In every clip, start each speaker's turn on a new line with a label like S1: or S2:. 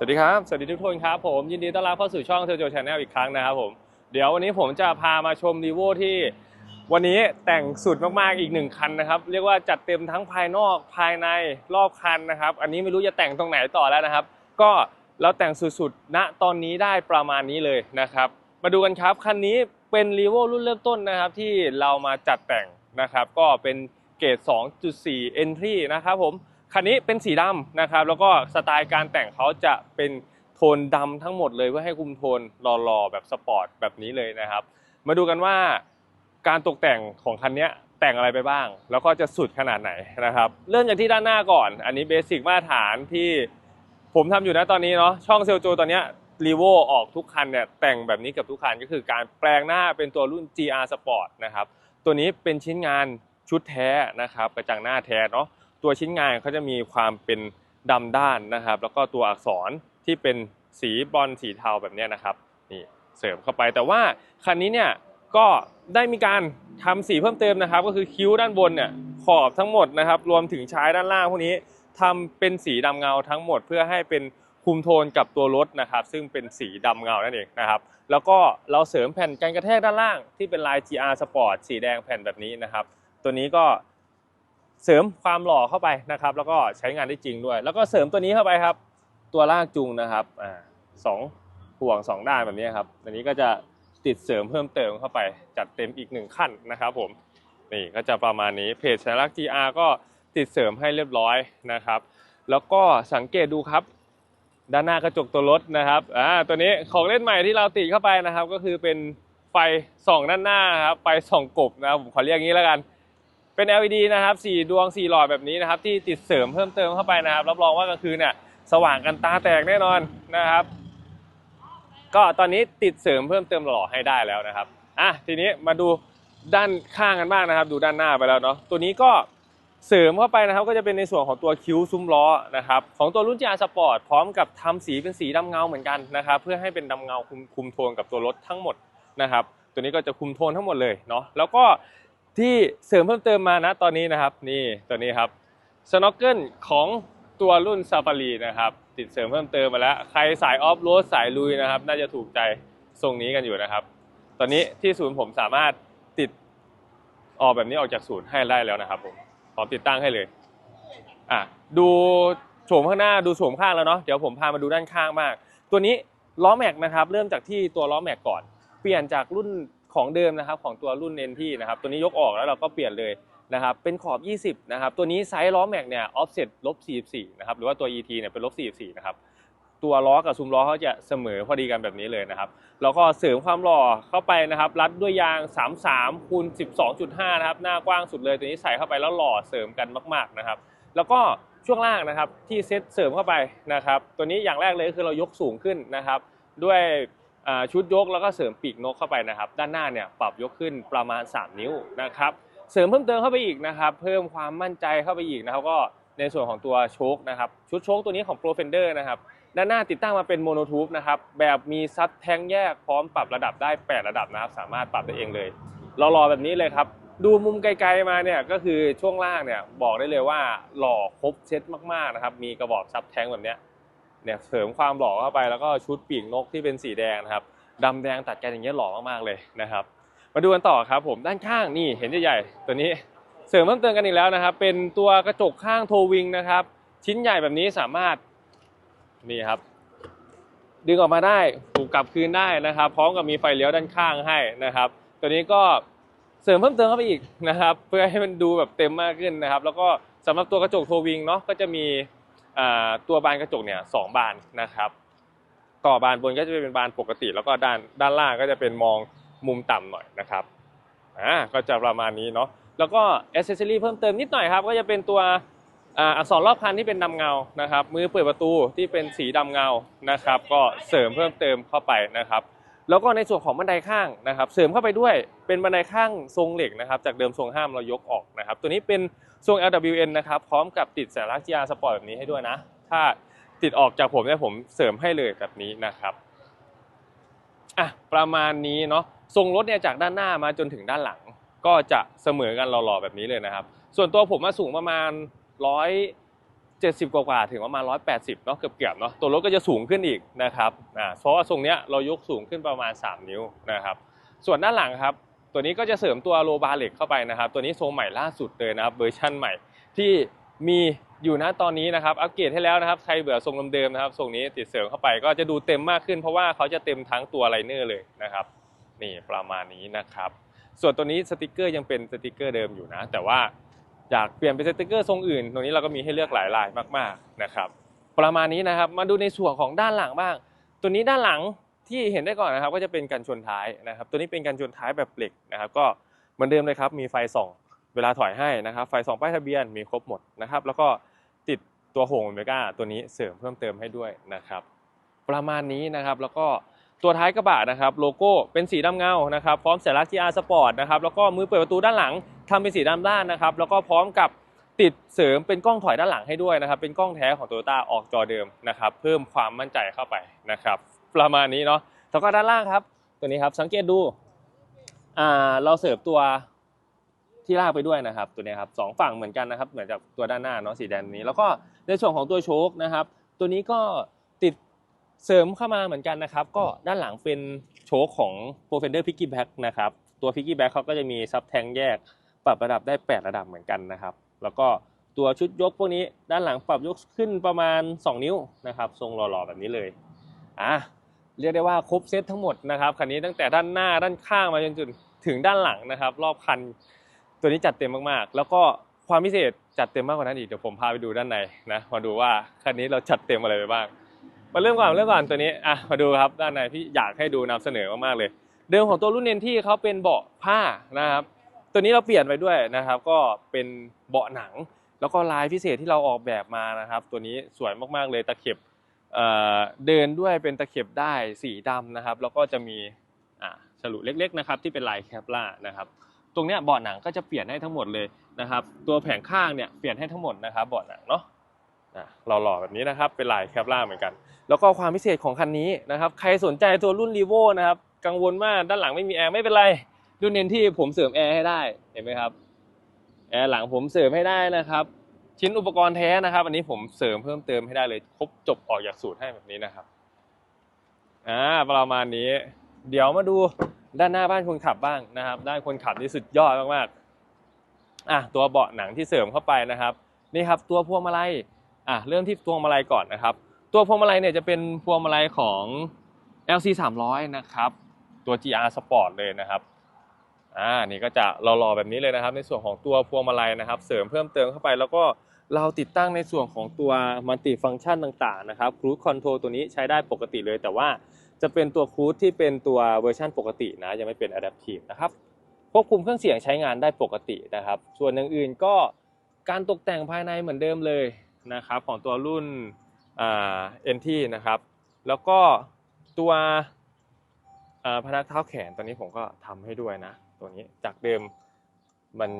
S1: สวัสดีครับ สวัสดีทุกคนครับผมยินดีต้อนรับเข้าสู่ช่องเทอร์โจชาแนลอีกครั้งนะครับผมเดี๋ยววันนี้ผมจะพามาชมรีโวที่วันนี้แต่งสุดมากๆอีกหนึ่งคันนะครับ เรียกว่าจัดเต็มทั้งภายนอกภายในรอบคันนะครับ อันนี้ไม่รู้จะแต่งตรงไหนต่อแล้วนะครับ ก็เราแต่งสุดๆณตอนนี้ได้ประมาณนี้เลยนะครับ มาดูกันครับคันนี้เป็นรีโวรุ่นเริ่มต้นนะครับ ที่เรามาจัดแต่งนะครับ ก็เป็นเกรด 2.4 Entry นะครับผม คันนี้เป็นสีดำนะครับ แล้วก็สไตล์การแต่งเขาจะเป็นโทนดำทั้งหมดเลยเพื่อให้คุมโทนหล่อๆแบบสปอร์ตแบบนี้เลยนะครับ มาดูกันว่าการตกแต่งของคันนี้แต่งอะไรไปบ้าง แล้วก็จะสุดขนาดไหนนะครับ เริ่มจากที่ด้านหน้าก่อน อันนี้เบสิกมาตรฐานที่ผมทำอยู่นะตอนนี้เนาะช่องเซลโจตอนนี้รีโวออกทุกคันเนี่ยแต่งแบบนี้กับทุกคันก็คือการแปลงหน้าเป็นตัวรุ่น GR Sport นะครับ ตัวนี้เป็นชิ้นงานชุดแท้นะครับกระจังหน้าแท้เนาะ ตัวชิ้นงานเขาจะมีความเป็นดำด้านนะครับ แล้วก็ตัวอักษรที่เป็นสีบอลสีเทาแบบนี้นะครับนี่เสริมเข้าไปแต่ว่าคันนี้เนี่ยก็ได้มีการทำสีเพิ่มเติมนะครับ ก็คือคิ้วด้านบนเนี่ยขอบทั้งหมดนะครับ รวมถึงชายด้านล่างพวกนี้ทำเป็นสีดำเงาทั้งหมดเพื่อให้เป็นคุมโทนกับตัวรถนะครับ ซึ่งเป็นสีดำเงานั่นเองนะครับ แล้วก็เราเสริมแผ่นกันกระแทกด้านล่างที่เป็นลาย GR Sport สีแดงแผ่นแบบนี้นะครับ ตัวนี้ก็ เสริมความหล่อเข้าไปนะครับ แล้วก็ใช้งานได้จริงด้วย แล้วก็เสริมตัวนี้เข้าไปครับ ตัวลากจูงนะครับอ่าสองห่วงสองด้านแบบนี้ครับอันนี้ก็จะติดเสริมเพิ่มเติมเข้าไปจัดเต็มอีกหนึ่งขั้นนะครับผมนี่ก็จะประมาณนี้เพจสัญลักษณ์ GR ก็ติดเสริมให้เรียบร้อยนะครับ แล้วก็สังเกตดูครับ ด้านหน้ากระจกตัวรถนะครับอ่าตัวนี้ของเล่นใหม่ที่เราติดเข้าไปนะครับ ก็คือเป็นไฟส่องด้านหน้าครับไฟส่องกบนะครับผมขอเรียกงี้แล้วกัน เป็น LED นะครับ4ดวง4หลอดแบบนี้นะครับที่ติดเสริมเพิ่มเติมเข้าไปนะครับรับรองว่ากลางคืนเนี่ยสว่างกันตาแตกแน่นอนนะครับ ก็ตอนนี้ติดเสริมเพิ่มเติมหล่อให้ได้แล้วนะครับอะทีนี้มาดูด้านข้างกันบ้างนะครับ ดูด้านหน้าไปแล้วเนาะตัวนี้ก็เสริมเข้าไปนะครับก็จะเป็นในส่วนของตัวคิ้วซุ้มล้อนะครับของตัวรุ่น GR Sport พร้อมกับทำสีเป็นสีดำเงาเหมือนกันนะครับเพื่อให้เป็นดำเงาคุมคุมโทนกับตัวรถทั้งหมดนะครับตัวนี้ก็จะคุมโทนทั้งหมดเลยเนาะแล้วก็ ที่เสริมเพิ่มเติมมานะตอนนี้นะครับ นี่ตัวนี้ครับสโน k เกิลของตัวรุ่น Safari นะครับ ติดเสริมเพิ่มเติมมาแล้ว ใครสายออฟโรดสายลุยนะครับ น่าจะถูกใจทรงนี้กันอยู่นะครับ ตอนนี้ที่ศูนย์ผมสามารถติดออกแบบนี้ออกจากศูนย์ให้ได้แล้วนะครับผมพร้อมติดตั้งให้เลยอะดูโฉมข้างหน้าดูโฉมข้างแล้วเนาะเดี๋ยวผมพามาดูด้านข้างมาก ตัวนี้ล้อแม็กนะครับ เริ่มจากที่ตัวล้อแม็กก่อน เปลี่ยนจากรุ่น ของเดิมนะครับของตัวรุ่นเนที่นะครับตัวนี้ยกออกแล้วเราก็เปลี่ยนเลยนะครับเป็นขอบ 20 นะครับ ตัวนี้ไซส์ล้อแม็กเนี่ยออฟเซ็ตลบ 44 นะครับ หรือว่าตัว ET เนี่ยเป็นลบ 44 นะครับ ตัวล้อกับซุ้มล้อเขาจะเสมอพอดีกันแบบนี้เลยนะครับ แล้วก็เสริมความหล่อเข้าไปนะครับ รัดด้วยยาง 33คูณ12.5 นะครับ หน้ากว้างสุดเลย ตัวนี้ใส่เข้าไปแล้วหล่อเสริมกันมาก ๆ นะครับ แล้วก็ช่วงล่างนะครับที่เซ็ตเสริมเข้าไปนะครับ ตัวนี้อย่างแรกเลยคือเรายกสูงขึ้นนะครับ ด้วย ชุดยกแล้วก็เสริมปีกนกเข้าไปนะครับ ด้านหน้าเนี่ยปรับยกขึ้นประมาณ 3 นิ้วนะครับ เสริมเพิ่มเติมเข้าไปอีกนะครับ เพิ่มความมั่นใจเข้าไปอีกนะครับ ก็ในส่วนของตัวโชคนะครับ ชุดโชคตัวนี้ของ Pro Fender นะครับ ด้านหน้าติดตั้งมาเป็นโมโนทูบนะครับ แบบมีซับแท้งแยกพร้อมปรับระดับได้ 8 ระดับนะครับ สามารถปรับได้เองเลยรอๆแบบนี้เลยครับ ดูมุมไกลๆมาเนี่ยก็คือช่วงล่างเนี่ยบอกได้เลยว่าหล่อครบเซตมากๆนะครับ มีกระบอกซับแท้งแบบเนี้ย เนี่ยเสริมความหล่อเข้าไปแล้วก็ชุดปีกนกที่เป็นสีแดงนะครับดำแดงตัดกันอย่างเงี้ยหล่อมากๆเลยนะครับ มาดูกันต่อครับผมด้านข้างนี่เห็นใหญ่ๆตัวนี้เสริมเพิ่มเติมกันอีกแล้วนะครับ เป็นตัวกระจกข้างโทวิงนะครับ ชิ้นใหญ่แบบนี้สามารถนี่ครับ ดึงออกมาได้ผูกกลับคืนได้นะครับ พร้อมกับมีไฟเลี้ยวด้านข้างให้นะครับ ตัวนี้ก็เสริมเพิ่มเติมเข้าไปอีกนะครับ เพื่อให้มันดูแบบเต็มมากขึ้นนะครับ แล้วก็สำหรับตัวกระจกโทวิงเนาะก็จะมี ตัวบานกระจกเนี่ยสองบานนะครับ ต่อบานบนก็จะเป็นบานปกติ แล้วก็ด้านด้านล่างก็จะเป็นมองมุมต่ำหน่อยนะครับอ่าก็จะประมาณนี้เนาะแล้วก็อ c เซอรี่เพิ่มเติมนิดหน่อยครับ ก็จะเป็นตัวอักษรรอบคันที่เป็นดำเงานะครับ มือเปิดประตูที่เป็นสีดำเงานะครับ ก็เสริมเพิ่มเติมเข้าไปนะครับ แล้วก็ในส่วนของบันไดข้างนะครับเสริมเข้าไปด้วยเป็นบันไดข้างทรงเหล็กนะครับจากเดิมทรงห้ามเรายกออกนะครับตัวนี้เป็นทรง LWN นะครับพร้อมกับติดสัญลักษณ์ GR Sport แบบนี้ให้ด้วยนะ ถ้าติดออกจากผมเนี่ยผมเสริมให้เลยแบบนี้นะครับอะประมาณนี้เนาะทรงรถเนี่ยจากด้านหน้ามาจนถึงด้านหลัง ก็จะเสมอกันหล่อๆแบบนี้เลยนะครับ ส่วนตัวผมมาสูงประมาณร้อย 70 กว่าๆถึงประมาณ 180เนาะเกือบๆเนาะตัวรถก็จะสูงขึ้นอีกนะครับอ่าเพราะว่าทรงเนี้ยเรายกสูงขึ้นประมาณ 3 นิ้วนะครับส่วนด้านหลังครับ ตัวนี้ก็จะเสริมตัวโลบาร์เหล็กเข้าไปนะครับ ตัวนี้ทรงใหม่ล่าสุดเลยนะครับเวอร์ชั่นใหม่ที่มีอยู่นะตอนนี้นะครับอัปเกรดให้แล้วนะครับใครเบื่อทรงเดิมๆนะครับทรงนี้ติดเสริมเข้าไปก็จะดูเต็มมากขึ้น เพราะว่าเขาจะเต็มทั้งตัวไลเนอร์เลยนะครับนี่ประมาณนี้นะครับ ส่วนตัวนี้สติกเกอร์ยังเป็นสติกเกอร์เดิมอยู่นะ แต่ว่า อยากเปลี่ยนเป็นสติกเกอร์ทรงอื่น ตรงนี้เราก็มีให้เลือกหลายลายมากๆนะครับประมาณนี้นะครับ มาดูในส่วนของด้านหลังบ้าง ตัวนี้ด้านหลังที่เห็นได้ก่อนนะครับ ก็จะเป็นกันชนท้ายนะครับ ตัวนี้เป็นกันชนท้ายแบบเหล็กนะครับ ก็เหมือนเดิมเลยครับมีไฟส่องเวลาถอยให้นะครับ ไฟส่องป้ายทะเบียนมีครบหมดนะครับ แล้วก็ติดตัวโหงเมก้าตัวนี้เสริมเพิ่มเติมให้ด้วยนะครับ ประมาณนี้นะครับแล้วก็ ตัวท้ายกระบะนะครับโลโก้เป็นสีดำเงานะครับพร้อมสัญลักษณ์ GR Sport นะครับแล้วก็มือเปิดประตูด้านหลังทำเป็นสีดำด้านนะครับแล้วก็พร้อมกับติดเสริมเป็นกล้องถอยด้านหลังให้ด้วยนะครับ เป็นกล้องแท้ของ Toyota ออกจอเดิมนะครับ เพิ่มความมั่นใจเข้าไปนะครับ ประมาณนี้เนาะแล้วก็ด้านล่างครับ ตัวนี้ครับสังเกตดูอ่าเราเสิร์ฟตัวที่ลากไปด้วยนะครับ ตัวนี้ครับสองฝั่งเหมือนกันนะครับ เหมือนกับตัวด้านหน้าเนาะสีแดงนี้ แล้วก็ในส่วนของตัวโชคนะครับ ตัวนี้ก็ เสริมเข้ามาเหมือนกันนะครับ ก็ด้านหลังเป็นโชคของ p r o f e n d e r Piggy Back นะครับตัว Piggy Back เขาก็จะมีซับแทงแยกปรับระดับได้ 8 ระดับเหมือนกันนะครับ แล้วก็ตัวชุดยกพวกนี้ด้านหลังปรับยกขึ้นประมาณ 2 นิ้วนะครับทรงหล่อๆแบบนี้เลยอะเรียกได้ว่าครบเซตทั้งหมดนะครับคันนี้ตั้งแต่ด้านหน้าด้านข้างมาจนถึงด้านหลังนะครับ รอบคันตัวนี้จัดเต็มมากๆ แล้วก็ความพิเศษจัดเต็มมากกว่านั้นอีกเดี๋ยวผมพาไปดูด้านในนะมาดูว่าคันนี้เราจัดเต็มอะไรไปบ้าง มาเริ่มก่อนเริ่มก่อนตัวนี้อะมาดูครับด้านในพี่อยากให้ดูนำเสนอมากๆเลย เดิมของตัวรุ่นเนนที่เขาเป็นเบาะผ้านะครับ ตัวนี้เราเปลี่ยนไปด้วยนะครับ ก็เป็นเบาะหนัง แล้วก็ลายพิเศษที่เราออกแบบมานะครับ ตัวนี้สวยมากๆเลยตะเข็บเเดินด้วยเป็นตะเข็บได้สีดำนะครับ แล้วก็จะมีอ่าฉลุเล็ก ๆนะครับ ที่เป็นลายแคปล่านะครับ ตรงเนี้ยเบาะหนังก็จะเปลี่ยนให้ทั้งหมดเลยนะครับ ตัวแผงข้างเนี่ยเปลี่ยนให้ทั้งหมดนะครับเบาะหนังเนาะ หล่อๆแบบนี้นะครับ เป็นลายแคปล่าเหมือนกัน แล้วก็ความพิเศษของคันนี้นะครับ ใครสนใจตัวรุ่นรีโวนะครับ กังวลว่าด้านหลังไม่มีแอร์ไม่เป็นไร รุ่นเน้นที่ผมเสริมแอร์ให้ได้ เห็นไหมครับ แอร์หลังผมเสริมให้ได้นะครับ ชิ้นอุปกรณ์แท้นะครับ อันนี้ผมเสริมเพิ่มเติมให้ได้เลย ครบจบออกจากสูตรให้แบบนี้นะครับ อ่าประมาณนี้ เดี๋ยวมาดูด้านหน้าบ้านคนขับบ้างนะครับ ด้านคนขับนี่สุดยอดมากๆอะตัวเบาะหนังที่เสริมเข้าไปนะครับ นี่ครับตัวพวงมาลัย อะเริ่มที่พวงมาลัยก่อนนะครับ ตัวพวงมาลัยเนี่ยจะเป็นพวงมาลัยของ LC 300นะครับตัว GR Sport เลยนะครับอ่านี่ก็จะหล่อๆแบบนี้เลยนะครับ ในส่วนของตัวพวงมาลัยนะครับ เสริมเพิ่มเติมเข้าไปแล้วก็เราติดตั้งในส่วนของตัวมัลติฟัง c t ชันต่างๆนะครับครู e คอนโทร l ตัวนี้ใช้ได้ปกติเลย แต่ว่าจะเป็นตัวครู e ที่เป็นตัวเวอร์ชันปกตินะยังไม่เป็น Adaptive นะครับควบคุมเครื่องเสียงใช้งานได้ปกตินะครับ ส่วนอย่างอื่นก็การตกแต่งภายในเหมือนเดิมเลย นะครับของตัวรุ่นเอ็นทีนะครับ แล้วก็ตัวพนักเท้าแขนตัวนี้ผมก็ทำให้ด้วยนะ ตัวนี้จากเดิมมัน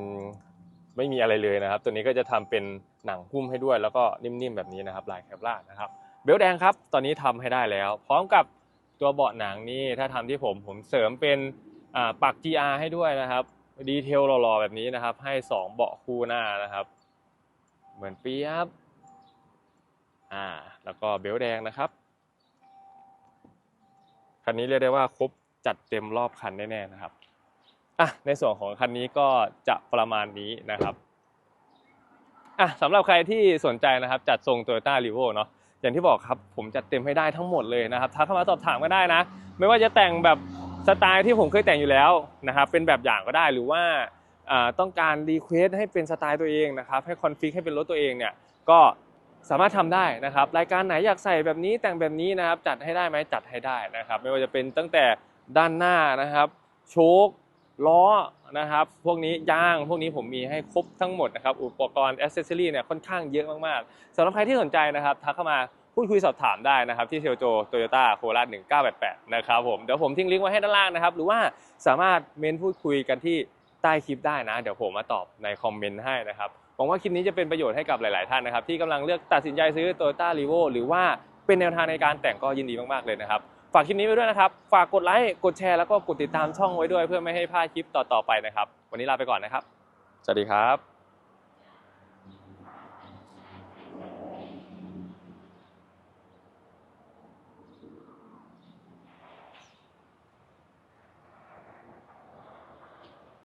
S1: ไม่มีอะไรเลยนะครับ ตัวนี้ก็จะทำเป็นหนังหุ้มให้ด้วย แล้วก็นิ่มๆแบบนี้นะครับลายแคปลาร์นะครับ เบลแดงครับ ตอนนี้ทำให้ได้แล้ว พร้อมกับตัวเบาะหนังนี่ถ้าทำที่ผมผมเสริมเป็นปัก GR ให้ด้วยนะครับดีเทลหล่อๆแบบนี้นะครับ ให้ 2 เบาะคู่หน้านะครับ เหมือนเปียบ อ่า แล้วก็เบลแดงนะครับ คันนี้เรียกได้ว่าครบจัดเต็มรอบคันแน่ๆนะครับ อะ ในส่วนของคันนี้ก็จะประมาณนี้นะครับ อะสำหรับใครที่สนใจนะครับ จัดทรง Toyota r e v o เนาะ อย่างที่บอกครับ ผมจัดเต็มให้ได้ทั้งหมดเลยนะครับทักเข้ามาสอบถามก็ได้นะ ไม่ว่าจะแต่งแบบสไตล์ที่ผมเคยแต่งอยู่แล้วนะครับ เป็นแบบอย่างก็ได้หรือว่าอ่าต้องการรีเควสให้เป็นสไตล์ตัวเองนะครับ ให้คอนฟิกให้เป็นรถตัวเองเนี่ย ก็ สามารถทำได้นะครับ รายการไหนอยากใส่แบบนี้แต่งแบบนี้นะครับ จัดให้ได้ไหมจัดให้ได้นะครับ ไม่ว่าจะเป็นตั้งแต่ด้านหน้านะครับ โชคล้อนะครับ พวกนี้ยางพวกนี้ผมมีให้ครบทั้งหมดนะครับ อุปกรณ์อ c เซสซอรี่เนี่ยค่อนข้างเยอะมากๆสำหรับใครที่สนใจนะครับ ทักเข้ามาพูดคุยสอบถามได้นะครับ ที่เซลโจโตโยต้าโคราช1988 นะครับผมเดี๋ยวผมทิ้งลิงก์ไว้ให้ด้านล่างนะครับ หรือว่าสามารถเมนพูดคุยกันที่ใต้คลิปได้นะ เดี๋ยวผมมาตอบในคอมเมนต์ให้นะครับ หวังว่าคลิปนี้จะเป็นประโยชน์ให้กับหลาย ๆ ท่านนะครับที่กำลังเลือกตัดสินใจซื้อ Toyota r e v o หรือว่าเป็นแนวทางในการแต่งก็ยินดีมาก ๆ เลยนะครับฝากคลิปนี้ไว้ด้วยนะครับ ฝากกดไลค์ กดแชร์ แล้วก็กดติดตามช่องไว้ด้วย เพื่อไม่ให้พลาดคลิปต่อ ๆ ไปนะครับ วันนี้ลาไปก่อนนะครับ สวัสดีครับ